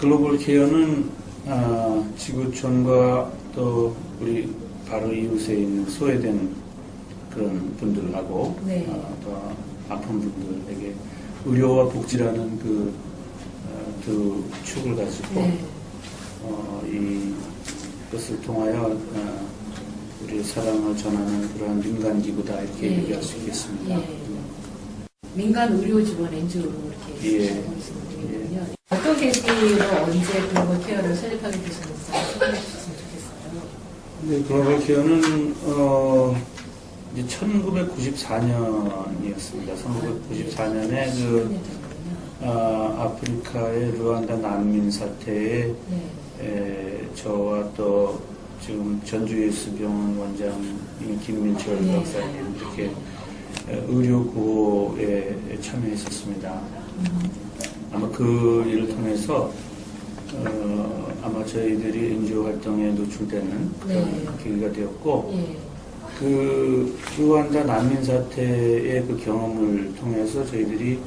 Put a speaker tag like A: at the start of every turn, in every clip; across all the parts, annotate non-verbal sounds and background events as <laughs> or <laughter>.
A: 글로벌 케어는 아, 지구촌과 또 우리 바로 이웃에 있는 소외된 그런 분들하고
B: 네.
A: 아, 또 아픈 분들에게 의료와 복지라는 그, 어, 두 축을 가지고
B: 네.
A: 어, 이것을 통하여 어, 우리의 사랑을 전하는 그러한 민간 기구다 이렇게
B: 예.
A: 얘기할 수 있겠습니다.
B: 예. 민간 의료 지원 NGO로 이렇게
A: 예.
B: 있는 분이군요. 어떤 계기로 언제 글로벌 케어를 설립하게 되셨는지 소개해 주셨으면 좋겠어요.
A: 네, 글로벌 케어는 어, 이제 1994년이었습니다. 1994년에 그 아, 아프리카의 루안다 난민 사태에
B: 네.
A: 에, 저와 또 지금 전주 예수병원 원장인 김민철
B: 네.
A: 박사님 이렇게 에, 의료 구호에 참여했었습니다.
B: 음,
A: 아마 그 일을 통해서 어, 아마 저희들이 NGO 활동에 노출되는 그런
B: 네.
A: 계기가 되었고
B: 예.
A: 그 루안다 난민 사태의 그 경험을 통해서 저희들이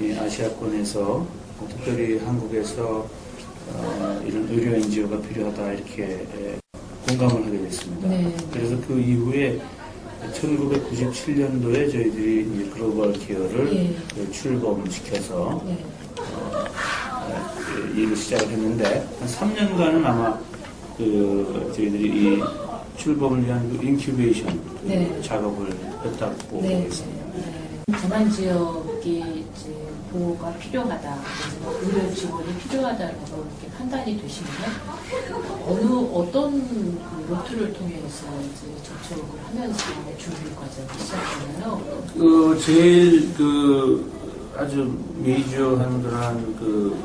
A: 이 아시아권에서 특별히 한국에서 어, 이런 의료 NGO가 필요하다 이렇게 에, 공감을 하게 됐습니다.
B: 네.
A: 그래서 그 이후에 1997년도에 저희들이 이제 글로벌 케어를
B: 예.
A: 그 출범시켜서
B: 네.
A: 어, 그 일을 시작을 했는데 한 3년간은 아마 그 저희들이 이 출범을 위한 그 인큐베이션 그
B: 네.
A: 작업을 했다고 보고
B: 네.
A: 있습니다.
B: 네. 재난 지역이 이제 보호가 필요하다, 그래서 의료 지원이 필요하다고 이렇게 판단이 되시면 어느 어떤 그 루트를 통해서 이제 접촉을 하면서 준비 과정을 시작하나요?
A: 그 제일 그 아주 메이저한 그러한 그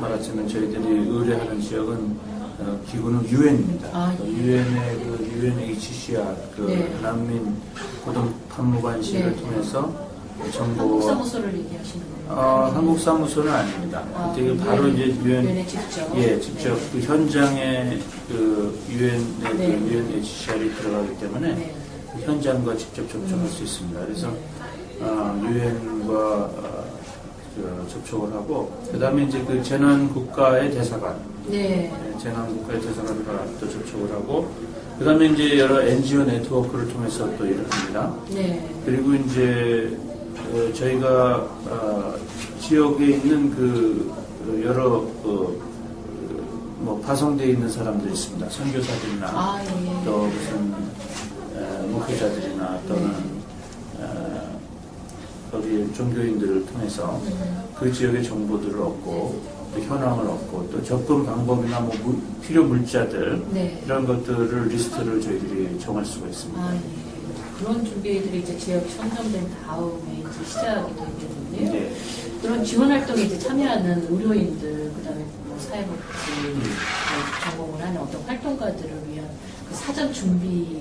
A: 말하자면 저희들이 의뢰하는 지역은 어, 기구는 유엔입니다.
B: 아, 예.
A: 유엔의 그 UNHCR 그
B: 네.
A: 난민 고등 판무관실을
B: 네.
A: 통해서
B: 한국
A: 정보와
B: 사무소를 얘기하시는 거예요?
A: 어, 한국 사무소는 아닙니다.
B: 아,
A: 되게 바로
B: 유엔-
A: 이제 유엔
B: 직접.
A: 예 직접
B: 네.
A: 그 현장에 그 유엔의
B: 네.
A: 그 UNHCR이 들어가기 때문에
B: 네.
A: 그 현장과 직접 접촉할
B: 음.
A: 수 있습니다. 그래서
B: 네.
A: 어, 유엔과 어, 저, 접촉을 하고 그다음에 이제 그 재난 국가의 대사관
B: 네.
A: 네, 재난 국가의 대사관과 또 접촉을 하고 그다음에 이제 여러 NGO 네트워크를 통해서 또 일을 합니다.
B: 네.
A: 그리고 이제 어, 저희가 어, 지역에 있는 그 어, 여러 어, 뭐 파송되어 있는 사람들이 있습니다. 선교사들이나
B: 아, 예.
A: 또 무슨 어, 목회자들이나 또는 어, 거기 종교인들을 통해서
B: 음.
A: 그 지역의 정보들을 얻고 또 현황을 얻고 또 접근 방법이나 뭐 물- 필요 물자들
B: 네.
A: 이런 것들을 리스트를 저희들이 정할 수가 있습니다.
B: 아, 예. 그런 준비들이 이제 지역이 선정된 다음에 이제 시작이 되겠는데요.
A: 네.
B: 그런 지원 활동에 이제 참여하는 의료인들, 그 다음에 뭐 사회복지
A: 음.
B: 뭐 전공을 하는 어떤 활동가들을 위한 그 사전 준비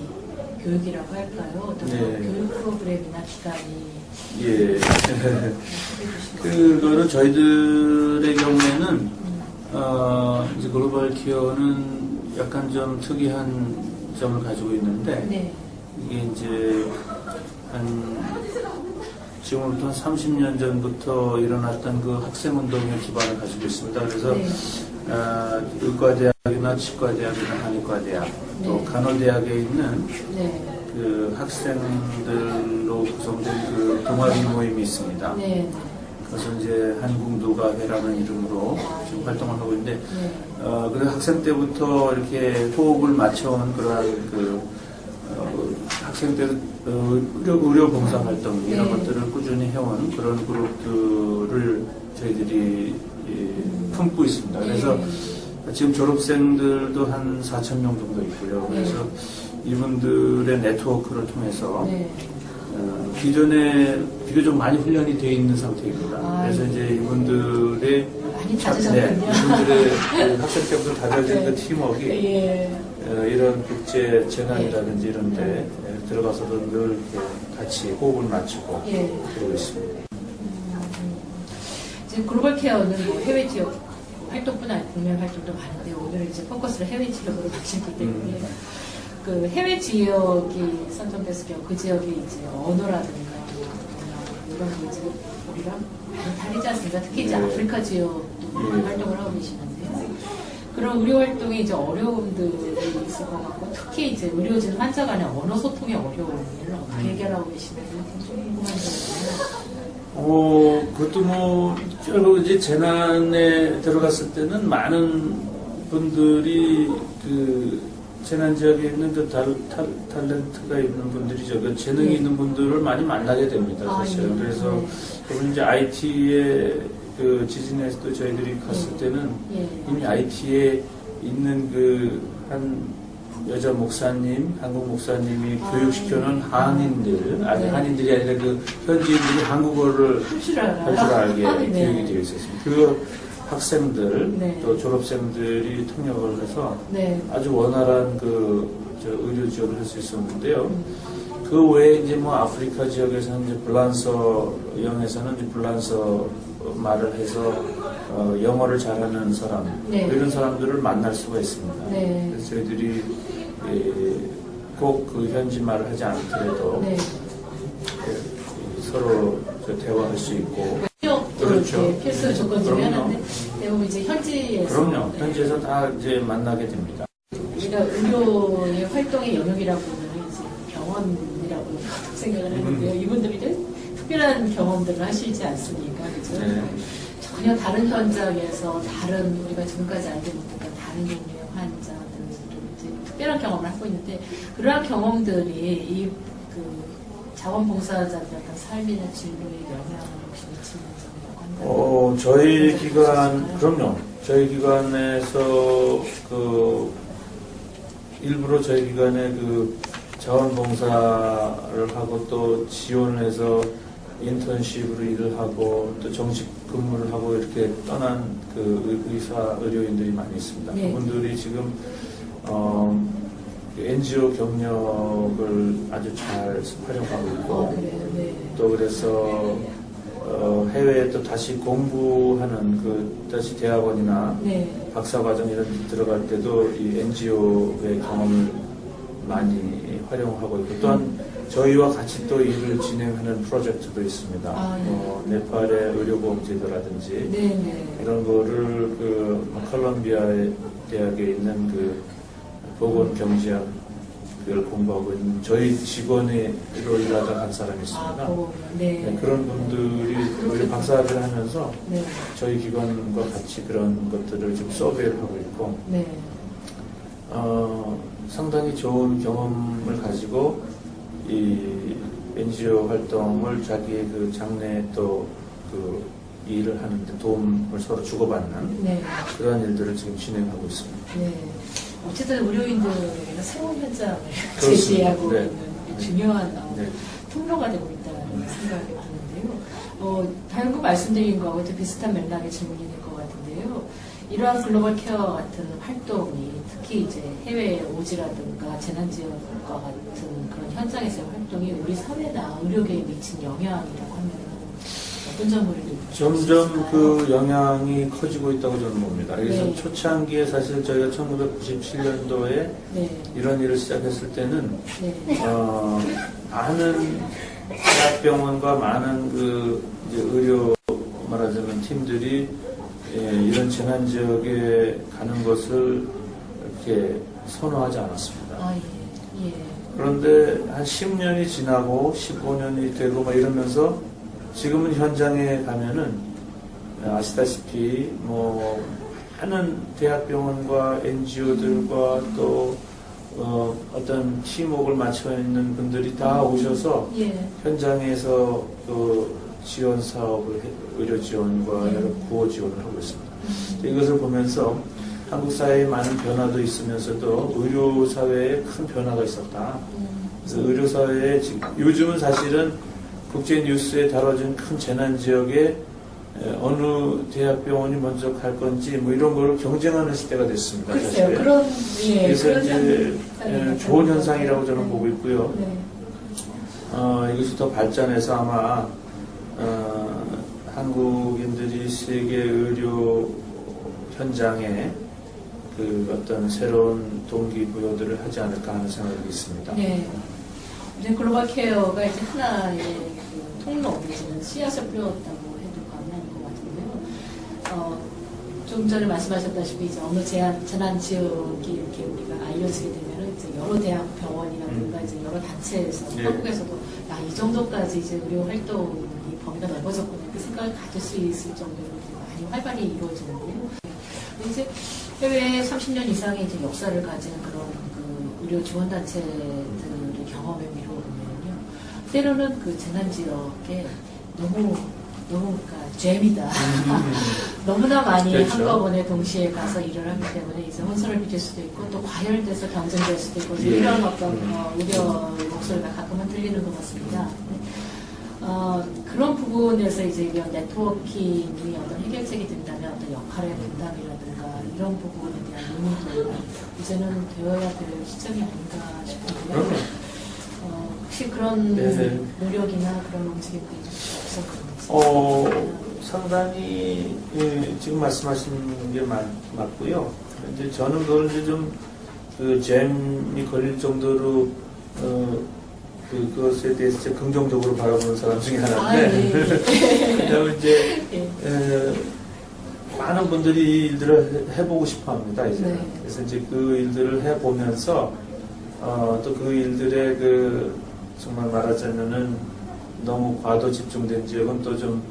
B: 교육이라고 할까요? 어떤
A: 네.
B: 교육 프로그램이나 기간이
A: 예. <laughs>
B: 주시면.
A: 그거는 저희들의 경우에는
B: 음.
A: 어, 이제 글로벌 키어는 약간 좀 특이한 점을 가지고 있는데
B: 네.
A: 이게 이제 한 지금부터 한 30년 전부터 일어났던 그 학생 운동의 기반을 가지고 있습니다. 그래서
B: 네.
A: 아, 의과대학이나 치과대학이나 한의과대학 또
B: 네.
A: 간호대학에 있는
B: 네.
A: 그 학생들로 구성된 그 동아리 모임이 있습니다.
B: 네.
A: 그래서 이제 한국노가회라는 이름으로 지금 활동을 하고 있는데
B: 네.
A: 어, 그 학생 때부터 이렇게 호흡을 맞춰온 그러한 그, 어, 학생 때 어, 의료, 의료 봉사 활동 이런
B: 네.
A: 것들을 꾸준히 해온 그런 그룹들을 저희들이 예, 품고 있습니다. 그래서
B: 네.
A: 지금 졸업생들도 한 4천 명 정도 있고요. 그래서 이분들의 네트워크를 통해서
B: 네.
A: 어, 기존에 비교적 많이 훈련이 되어 있는 상태입니다.
B: 아,
A: 그래서
B: 예.
A: 이제 이분들의 네. 이분들의 <laughs> 그 학생 때부터 다져진
B: 네.
A: 그 팀워크가
B: 예.
A: 어, 이런 국제 재난이라든지 이런 데 예, 들어가서도 늘 같이 호흡을 맞추고
B: 예.
A: 그러고 있습니다.
B: 지금 글로벌 케어는 뭐 해외 지역 활동뿐 아니고 국내 활동도 많은데 오늘은 이제 포커스를 해외 지역으로 <laughs> 맞추기 때문에
A: 음.
B: 그 해외 지역이 선정됐을 경우 그 지역의 이제 언어라든가 뭐 이런 게 이제 우리랑 많이 다르지 않습니까? 특히 이제
A: 네.
B: 아프리카 지역도
A: 네.
B: 활동을 계시는데요. 그런 의료 활동에 이제 어려움들이 있을 것 같고 특히 이제 의료진 환자 간의 언어 소통의 어려움을 어떻게 해결하고 계시는지 좀 궁금한데요.
A: 어, 그것도 뭐, 결국 이제 재난에 들어갔을 때는 많은 분들이 그 재난 지역에 있는 그 탈, 탈, 탤런트가 있는 분들이죠. 그 재능이
B: 네.
A: 있는 분들을 많이 만나게 됩니다.
B: 아,
A: 사실은.
B: 예.
A: 그래서
B: 네.
A: 그리고 이제 IT에 그 지진에서도 저희들이 갔을
B: 네.
A: 때는
B: 예.
A: 이미 IT에 있는 그한 여자 목사님, 한국 목사님이
B: 아,
A: 교육시켜놓은 한인들, 아니
B: 네.
A: 한인들이 아니라 그 현지인들이 한국어를
B: 할줄
A: 알게
B: 아, 네.
A: 교육이 되어 있었습니다. 그 학생들
B: 네.
A: 또 졸업생들이 통역을 해서
B: 네.
A: 아주 원활한 그저 의료 지원을 할 수 있었는데요.
B: 음.
A: 그 외에 이제 뭐 아프리카 지역에서는 이제 불란서 영에서는 이제 불란서 말을 해서 어, 영어를 잘하는 사람
B: 네.
A: 이런 사람들을 만날 수가 있습니다.
B: 네.
A: 그래서 저희들이 꼭 그 현지 말을 하지 않더라도
B: 네.
A: 그 서로 저 대화할 수 있고 그렇죠.
B: 필수 조건 중에. 하나인데 대부분 이제 현지에서
A: 그럼요.
B: 네.
A: 현지에서 다 이제 만나게 됩니다.
B: 우리가 의료의 활동의 영역이라고 보면 이제 병원이라고 <laughs> 생각을 하는데요.
A: 음.
B: 이분들이 특별한 경험들을 하시지 않습니까? 그죠?
A: 네.
B: 전혀 다른 현장에서 다른 우리가 지금까지 알지 못했던 다른 종류의 이제 특별한 경험을 하고 있는데 그러한 경험들이 이 그 자원봉사자들의 어떤 삶이나 진로에 영향을 혹시 미치는 점이라고 한다면
A: 어, 저희 기관? 그럼요. 저희 기관에서 그, 일부러 저희 기관에 그 자원봉사를 하고 또 지원을 해서 인턴십으로 일을 하고 또 정식 근무를 하고 이렇게 떠난 그 의- 의사, 의료인들이 많이 있습니다.
B: 네.
A: 그분들이 지금, 어, 그 NGO 경력을 아주 잘 활용하고 있고,
B: 어, 그래요. 네.
A: 또 그래서 어, 해외에 또 다시 공부하는 그 다시 대학원이나
B: 네.
A: 박사과정 이런 데 들어갈 때도 이 NGO의 경험을 많이 활용하고 있고 또한 저희와 같이 또 일을 진행하는 프로젝트도 있습니다.
B: 아, 예.
A: 어, 네팔의 의료보험제도라든지
B: 네, 네.
A: 이런 거를 그 컬럼비아 대학에 있는 그 보건 경제학 을 공부하고 있는 저희 직원으로 일하다 간 사람이
B: 아,
A: 있습니다.
B: 보면 네.
A: 네, 그런 분들이 우리 박사학위를 하면서
B: 네.
A: 저희 기관과 같이 그런 것들을 지금 서베이를 하고 있고
B: 네.
A: 어, 상당히 좋은 경험을 가지고 이 NGO 활동을 자기의 그 장래에 또그 일을 하는데 도움을 서로 주고받는
B: 네.
A: 그러한 일들을 지금 진행하고 있습니다.
B: 네. 어쨌든 의료인들에게는 새로운 현장을. <laughs> 제시하고
A: 네.
B: 있는 중요한 어,
A: 네.
B: 통로가 되고 있다는 생각이 드는데요. 어, 방금 말씀드린 거하고 또 비슷한 맥락의 질문이 될 것 같은데요. 이러한 글로벌 케어 같은 활동이 특히 이제 해외 오지라든가 재난지원과 같은 그런 현장에서의 활동이 우리 사회나 의료계에 미친 영향이라고 어떤
A: 점점 그 영향이 커지고 있다고 저는 봅니다. 그래서
B: 네.
A: 초창기에 사실 저희가 1997년도에
B: 네,
A: 이런 일을 시작했을 때는
B: 네,
A: 어, 많은 대학병원과 많은 그 이제 의료 말하자면 팀들이 예, 이런 재난 지역에 가는 것을 이렇게 선호하지 않았습니다.
B: 아 예, 예,
A: 그런데 한 10년이 지나고 15년이 되고 막 이러면서 지금은 현장에 가면은 아시다시피 뭐 많은 대학병원과 NGO들과 또 어, 어떤 팀워크를 맞춰 있는 분들이 다 오셔서
B: 예,
A: 현장에서 그 지원 사업을 해- 의료 지원과
B: 네.
A: 여러 구호 지원을 하고 있습니다. 이것을 보면서 한국 사회에 많은 변화도 있으면서도 의료 사회에 큰 변화가 있었다.
B: 음,
A: 그래서 의료 사회에 지금 요즘은 사실은 국제 뉴스에 다뤄진 큰 재난 지역에 에, 어느 대학병원이 먼저 갈 건지 뭐 이런 걸 경쟁하는 시대가 됐습니다.
B: 글쎄요,
A: 사실은.
B: 그런 예,
A: 그래서
B: 그런
A: 이제
B: 나타나는
A: 좋은
B: 것
A: 현상이라고. 저는 보고 있고요.
B: 네.
A: 어, 이것이 더 발전해서 아마 어, 한국인들이 세계 의료 현장에 그 어떤 새로운 동기부여들을 하지 않을까 하는 생각이 있습니다.
B: 네. 이제 글로벌 케어가 이제 하나의 그 통로 씨앗을 뿌렸다고 해도 과언이 아닌 것 같은데요. 어, 좀 전에 말씀하셨다시피 이제 어느 재난, 재난 지역이 이렇게 우리가 알려지게 되면은 이제 여러 대학 병원이라든가 이제 여러 단체에서
C: 예.
B: 한국에서도 야 이 정도까지 이제 의료 활동이 범위가 넓어졌구나 그 생각을 가질 수 있을 정도로 많이 활발히 이루어지는데요. 이제 해외 30년 이상의 이제 역사를 가진 그런 그 의료 지원 단체들의 경험에. 때로는 그 재난 지역에 너무 너무 그러니까 잼이다. <laughs> 너무나 많이
C: 그렇죠.
B: 한꺼번에 동시에 가서 일을 하기 때문에 이제 혼선을 빚을 수도 있고 또 과열돼서 경쟁될 수도 있고
C: 예.
B: 이런 어떤
C: 음.
B: 어, 우려의 목소리가 가끔은 들리는 것 같습니다. 네. 어, 그런 부분에서 이제 이런 네트워킹이 어떤 해결책이 된다면 어떤 역할의 분담이라든가 이런 부분에 대한 논의도 이제는 되어야 될 시점이 아닌가
C: 싶은데요.
B: 어, 혹시 그런
C: 네.
B: 노력이나 그런 움직임들이 없었는지.
A: 어, 상당히 예, 지금 말씀하신 게 맞, 맞고요. 이제 저는 그걸 이제 좀 그 잼이 걸릴 정도로 어, 그, 그것에 대해서 이제 긍정적으로 바라보는 사람 중에
B: 아,
A: 하나인데
B: 예. <laughs>
A: 그다음에 이제
B: 예.
A: 에, 많은 분들이 이 일들을 해- 해보고 싶어 합니다, 이제.
B: 네.
A: 그래서 이제 그 일들을 해보면서, 어, 또 그 일들의 그, 정말 말하자면은 너무 과도 집중된 지역은 또 좀,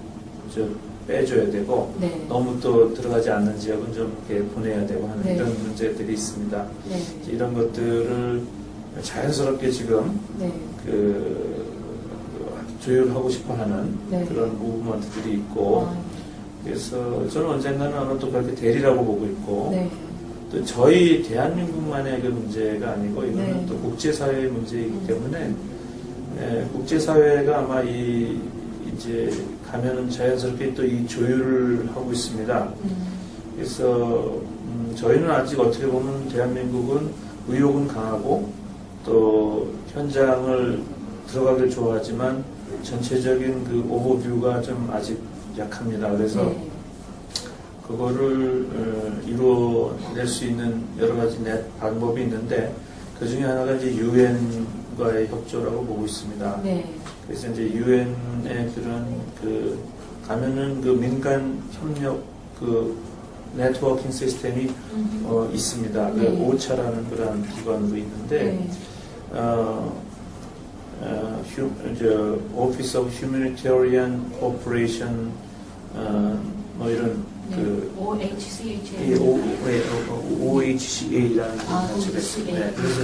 A: 저, 빼줘야 되고,
B: 네.
A: 너무 또 들어가지 않는 지역은 좀 이렇게 보내야 되고 하는
B: 네.
A: 이런 문제들이 있습니다.
B: 네.
A: 이런 것들을 자연스럽게 지금
B: 네.
A: 그, 조율하고 싶어 하는
B: 네.
A: 그런 무브먼트들이 있고,
B: 아,
A: 그래서 저는 언젠가는 어느 또 그렇게 대리라고 보고 있고
B: 네.
A: 또 저희 대한민국만의 그 문제가 아니고 이거는
B: 네.
A: 또 국제사회의 문제이기
B: 음.
A: 때문에 에, 국제사회가 아마 이 이제 가면은 자연스럽게 또 이 조율을 하고 있습니다.
B: 음,
A: 그래서 음, 저희는 아직 어떻게 보면 대한민국은 의욕은 강하고 또 현장을 들어가길 좋아하지만 전체적인 그 오버뷰가 좀 아직 약합니다. 그래서
B: 네.
A: 그거를 어, 이루어낼 수 있는 여러 가지 넷 방법이 있는데 그 중에 하나가 이제 유엔과의 협조라고 보고 있습니다.
B: 네.
A: 그래서 이제 유엔의 그런 그 가면은 그 민간 협력 그 네트워킹 시스템이
B: 음,
A: 어, 있습니다. 그
B: 네.
A: 오차라는 그런 기관으로 있는데
B: 네.
A: 어, 어, 휴, 저, Office of Humanitarian Cooperation 어, 뭐 이런
B: 네.
A: 그
B: OHCHA.
A: 이 O- 네, 어, OHCA라는
B: 아. OHCA.
A: 네, 그래서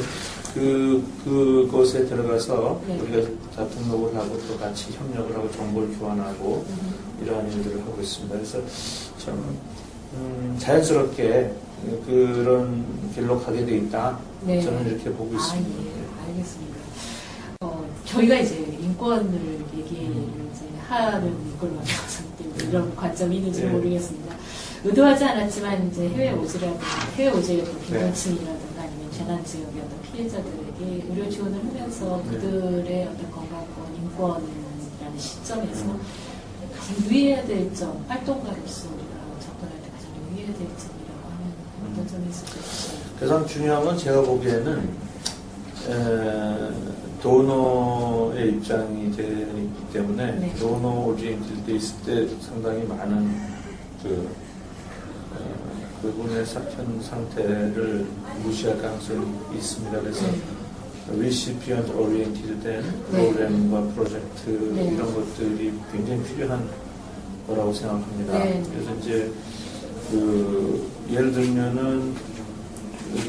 A: 그, 그곳에 들어가서
B: 네.
A: 우리가 다 등록을 하고 또 같이 협력을 하고 정보를 교환하고
B: 음,
A: 이러한 일들을 하고 있습니다. 그래서 참 음, 자연스럽게 그런 길로 가게 돼 있다.
B: 네.
A: 저는 이렇게 보고
B: 아,
A: 있습니다.
B: 예. 알겠습니다. 어, 저희가 이제 인권을 얘기를
A: 음.
B: 이제 하는 걸로 알아서 <laughs> 이런 관점이 있는지
A: 네.
B: 모르겠습니다. 의도하지 않았지만 이제 해외 오지라든가 해외 오지의 어떤
A: 네.
B: 빈곤층이라든가 아니면 재난 지역의 어떤 피해자들에게 의료 지원을 하면서
A: 네.
B: 그들의 어떤 건강권, 인권이라는 시점에서
A: 음.
B: 가장 유의해야 될 점, 활동가로서 우리가 접근할 때 가장 유의해야 될 점이라고 하면 어떤
A: 음.
B: 점이 있을까 싶어요.
A: 가장 중요한 건 제가 보기에는 에, 도너의 입장이 되기 때문에
B: 네.
A: 도너 오리엔티드 돼 있을 때 상당히 많은 그 어, 그분의 사현 상태를 무시할 가능성이 있습니다. 그래서
B: 네.
A: 리시피언트 오리엔티드 된
B: 네.
A: 프로그램과 프로젝트
B: 네.
A: 이런 것들이 굉장히 필요한 거라고 생각합니다.
B: 네.
A: 그래서 이제 그 예를 들면은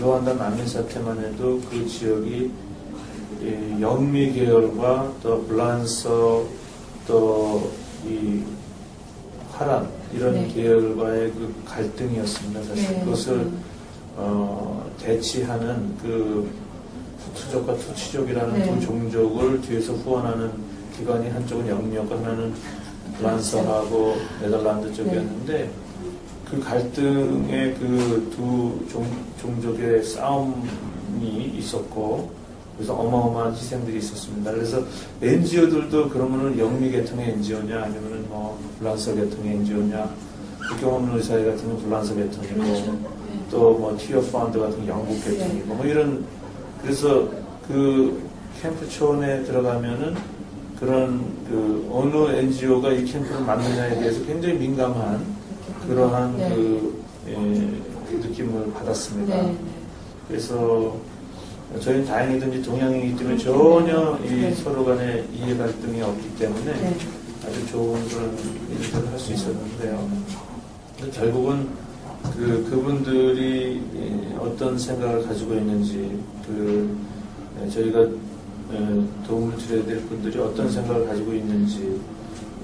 A: 루안다 난민 사태만 해도 그 지역이 이 영미 계열과 또 블란서 또이 화란 이런
B: 네.
A: 계열과의 그 갈등이었습니다. 사실
B: 네.
A: 그것을
B: 음.
A: 어, 대치하는 그 후투족과 투치족이라는
B: 네.
A: 두 종족을 뒤에서 후원하는 기관이 한쪽은 영미였고 하나는 프랑스하고 네덜란드 쪽이었는데 그 갈등의 그 두 종족의 싸움이 있었고 그래서 어마어마한 희생들이 있었습니다. 그래서 NGO들도 그러면은 영미 계통의 NGO냐 아니면은 뭐 불란서 계통의 NGO냐 국경없는 의사회 같은 경우는 불란서 계통이고
B: 그렇죠. 네.
A: 또뭐 티어 파운드 같은 영국 계통이고 뭐 이런 그래서 그 캠프촌에 들어가면은 그런 그 어느 NGO가 이 캠프를 만드냐에 대해서 굉장히 민감한 그러한
B: 네.
A: 그 예, 느낌을 받았습니다.
B: 네, 네.
A: 그래서 저희는 다행히도 이제 동양이기 때문에 전혀 이
B: 네.
A: 서로 간에 이해 갈등이 없기 때문에
B: 네.
A: 아주 좋은 그런 일들을 할 수 있었는데요. 결국은 그 그분들이 예, 어떤 생각을 가지고 있는지 그 예, 저희가 예, 도움을 드려야 될 분들이 어떤 생각을 가지고 있는지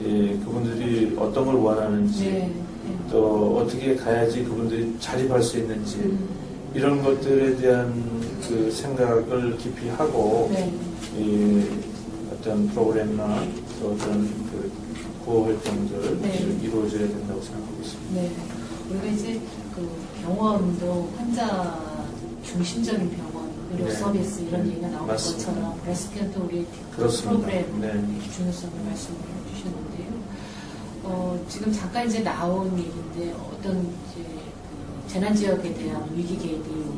A: 예, 그분들이 어떤 걸 원하는지
B: 네. 네.
A: 또 어떻게 가야지 그분들이 자립할 수 있는지
B: 음,
A: 이런 것들에 대한 그 생각을 깊이 하고
B: 네.
A: 이 어떤 프로그램이나 또 어떤 그 구호 활동들
B: 네.
A: 이루어져야 된다고 생각하고 있습니다.
B: 네. 우리가 이제 그 병원도 환자 중심적인 병원, 의료
A: 네.
B: 서비스 이런
A: 네.
B: 얘기가 나온
A: 맞습니다.
B: 것처럼 레스피언트 우리. 프로그램
A: 네.
B: 중요성을 말씀을 해주셨는데요. 어, 지금 잠깐 이제 나온 얘기인데 어떤 이제 그 재난 지역에 대한 위기 내지는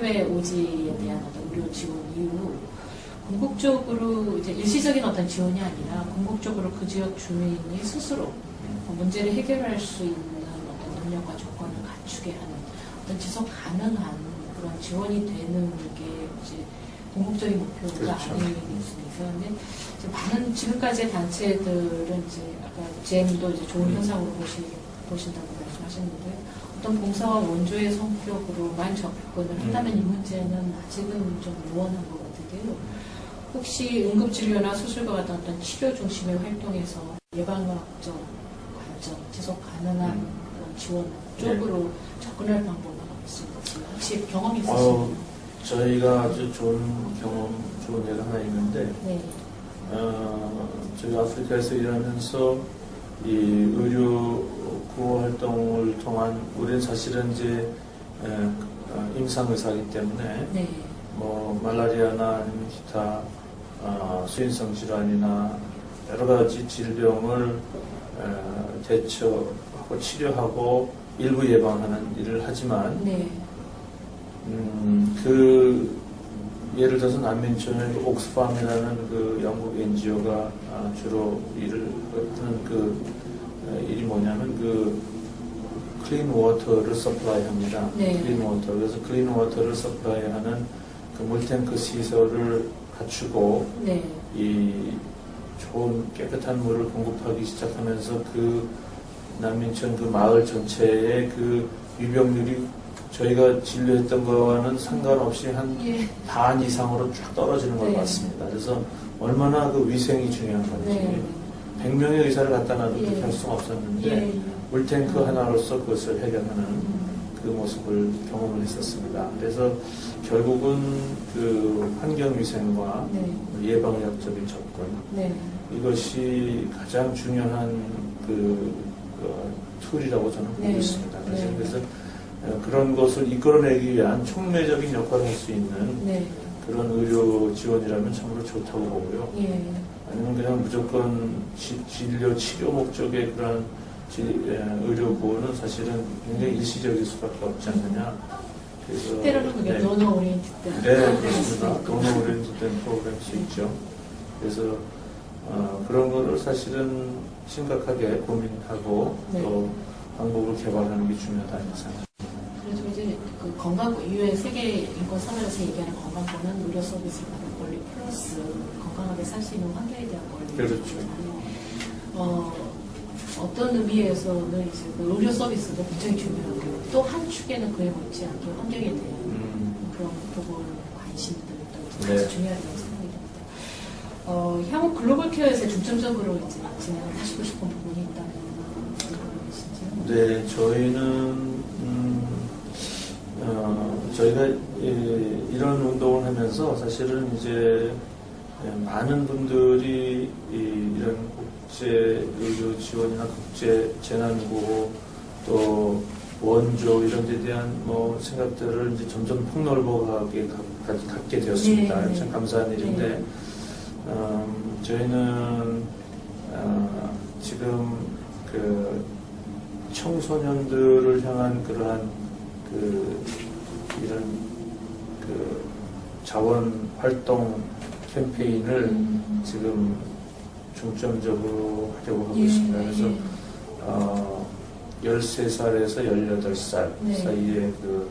B: 해외 오지에 대한 어떤 의료 지원 이후 궁극적으로 이제 일시적인 어떤 지원이 아니라 궁극적으로 그 지역 주민이 스스로 어, 문제를 해결할 수 있는 어떤 능력과 조건을 갖추게 하는 어떤 지속 가능한 그런 지원이 되는 게 이제 궁극적인 목표가
A: 그렇죠.
B: 아니겠습니까? 이제 많은 지금까지의 단체들은 이제 아까 제임도 이제 좋은
A: 음.
B: 현상으로 보시, 보신다고 말씀하셨는데 어떤 봉사와 원조의 성격으로만 접근을
A: 음.
B: 한다면 이 문제는 아직은 좀 무원한 것 같은데요. 혹시 응급치료나 수술과 같은 어떤 치료 중심의 활동에서 예방학적 관점, 지속 가능한
A: 음.
B: 지원 쪽으로 접근할 방법은 없을지 혹시 경험이 있으신가요?
A: 저희가 아주 좋은 경험, 좋은 예가 하나 있는데
B: 네.
A: 어, 저희 아프리카에서 일하면서 이 의료 구호 활동을 통한 우리는 사실은 이제 에, 어, 임상 의사이기 때문에
B: 네.
A: 뭐 말라리아나 기타 어, 수인성 질환이나 여러 가지 질병을 에, 대처하고 치료하고 일부 예방하는 일을 하지만
B: 네.
A: 음, 그 예를 들어서 난민촌의 그 옥스팜이라는 그 영국 NGO가 아, 주로 일을 하는 그 에, 일이 뭐냐면 그 클린 워터를 서플라이 합니다.
B: 네.
A: 클린 워터. 그래서 클린 워터를 서플라이 하는 그 물탱크 시설을 갖추고
B: 네.
A: 이 좋은 깨끗한 물을 공급하기 시작하면서 그 난민촌 그 마을 전체의 그 유병률이 저희가 진료했던 거와는 상관없이 한
B: 예.
A: 반 이상으로 쭉 떨어지는 걸
B: 네.
A: 봤습니다. 그래서 얼마나 그 위생이 중요한 건지
B: 네.
A: 100명의 의사를 갖다 놔도
B: 예.
A: 그렇게 할 수가 없었는데
B: 예.
A: 물탱크 하나로서 그것을 해결하는
B: 음.
A: 그 모습을 경험을 했었습니다. 그래서 결국은 그 환경위생과
B: 네.
A: 예방의학적인 접근
B: 네.
A: 이것이 가장 중요한 그, 그 툴이라고 저는 보고
B: 네.
A: 있습니다. 그래서,
B: 네.
A: 그래서 어, 그런 것을 이끌어내기 위한 촉매적인 역할을 할 수 있는
B: 네.
A: 그런 의료 지원이라면 참으로 좋다고 보고요.
B: 예.
A: 아니면 그냥 무조건 지- 진료 치료 목적의 그런 지- 에, 의료 구호는 사실은 굉장히 일시적일 수밖에 없지 않느냐. 그래서
B: 때로는 그게
A: 네.
B: 노너 오리엔티드.
A: 네, 그렇습니다. 돈을 오리엔트된 프로그램일 수 있죠. 그래서 어, 그런 거를 사실은 심각하게 고민하고
B: 네.
A: 또 방법을 개발하는 게 중요하다고 생각합니다.
B: 그래서 이제 그 건강, 유엔 세계 인권 선언에서 얘기하는 건강권은 의료 서비스 받는 권리 플러스 건강하게 살 수 있는 환경에 대한 권리.
A: 그렇죠.
B: 어, 어떤 의미에서는 이제 그 의료 서비스도 굉장히 중요하고 또 한 축에는 그에 못지않게 환경에 대한
A: 음,
B: 그런 보건 관심들도
A: 네.
B: 아주 중요하다고 생각이 듭니다. 어, 향후 글로벌 케어에서 중점적으로 이제 진행을 하시고 싶은 부분이 있다면 어떤 부분이신지요?
A: 네, 저희는 저희가 예, 이런 운동을 하면서 사실은 이제 예, 많은 분들이 이, 이런 국제 의료 지원이나 국제 재난구호 또 원조 이런 데 대한 뭐 생각들을 이제 점점 폭넓어가게 갖게 되었습니다.
B: 네, 네.
A: 참 감사한 일인데
B: 네.
A: 음, 저희는 어, 지금 그 청소년들을 향한 그러한 그 이런 그 자원 활동 캠페인을
B: 음.
A: 지금 중점적으로 하려고 하고
B: 예,
A: 있습니다. 그래서
B: 예.
A: 어, 13살에서 18살
B: 네.
A: 사이에 그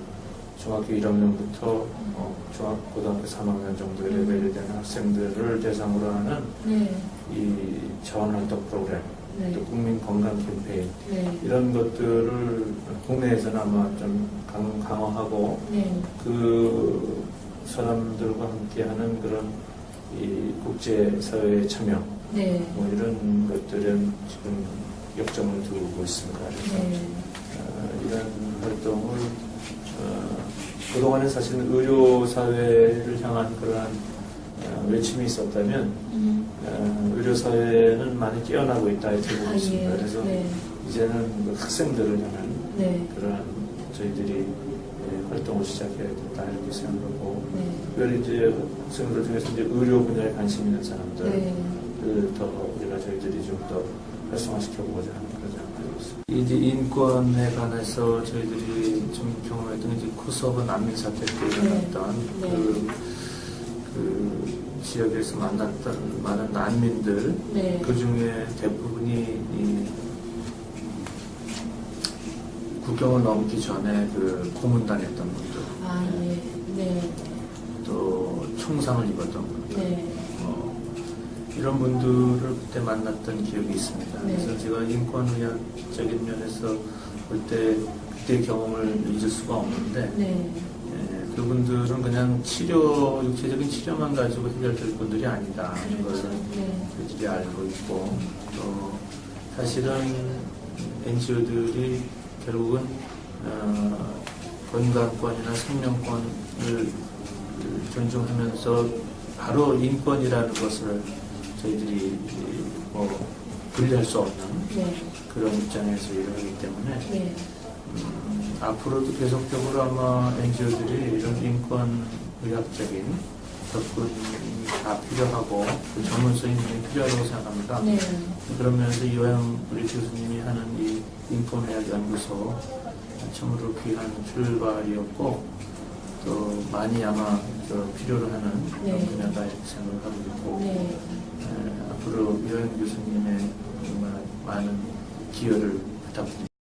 A: 중학교 1학년부터 어, 중학 고등학교 3학년 정도 의
B: 음.
A: 레벨이 되는 학생들을 대상으로 하는
B: 네.
A: 이 자원활동 프로그램,
B: 네.
A: 또 국민 건강 캠페인
B: 네.
A: 이런 것들을 국내에서는 아마 좀 강, 강화하고
B: 네.
A: 그 사람들과 함께하는 그런 이 국제 사회의 참여
B: 네.
A: 뭐 이런 것들은 지금 역점을 두고 있습니다. 그래서
B: 네.
A: 어, 이런 활동을 어, 그동안에 사실은 의료 사회를 향한 그러한 어, 외침이 있었다면
B: 음.
A: 어, 의료 사회는 많이 깨어나고 있다 이렇게 보고
B: 아,
A: 있습니다.
B: 예.
A: 그래서
B: 네.
A: 이제는 그 학생들을 향한
B: 네.
A: 그러한 저희들이 예, 활동을 시작해야겠다 이렇게 생각하고
B: 네.
A: 특별히 이제 학생들 중에서 이제 의료 분야에 관심 있는 사람들
B: 네.
A: 더 우리가 저희들이 좀 더 활성화시켜보고자 하는 그런 생각을 하고 있습니다. 이제 인권에 관해서 저희들이 좀 경험했던 이제 코소보 난민 사태 때 일어났던
B: 네.
A: 그, 그 지역에서 만났던 많은 난민들
B: 네.
A: 그 중에 대부분이 이 국경을 넘기 전에 그 고문당했던 분들
B: 아, 예. 네.
A: 또 총상을 입었던 분들
B: 네.
A: 어, 이런 분들을 그때 만났던 기억이 있습니다.
B: 네.
A: 그래서 제가 인권의학적인 면에서 볼 때 그때 경험을 잊을 수가 없는데
B: 네.
A: 예, 그분들은 그냥 치료 육체적인 치료만 가지고 해결될 분들이 아니다.
B: 그렇죠. 네.
A: 그들이 알고 있고 또 사실은 NGO들이 결국은 어, 건강권이나 생명권을 존중하면서 바로 인권이라는 것을 저희들이 뭐 분리할 수 없는
B: 네.
A: 그런 입장에서 일하기 때문에
B: 네.
A: 음, 앞으로도 계속적으로 아마 NGO들이 이런 인권 의학적인 접근이 다 필요하고 그 전문성이 필요하다고 생각합니다.
B: 네.
A: 그러면서 이화영 우리 교수님이 하는 이 인권의학 연구소 참으로 귀한 출발이었고 또 많이 아마 저 필요로 하는
B: 네.
A: 분야다 이렇게 생각을 하고 있고
B: 네.
A: 에, 앞으로 이화영 교수님의 정말 많은 기여를 부탁드립니다.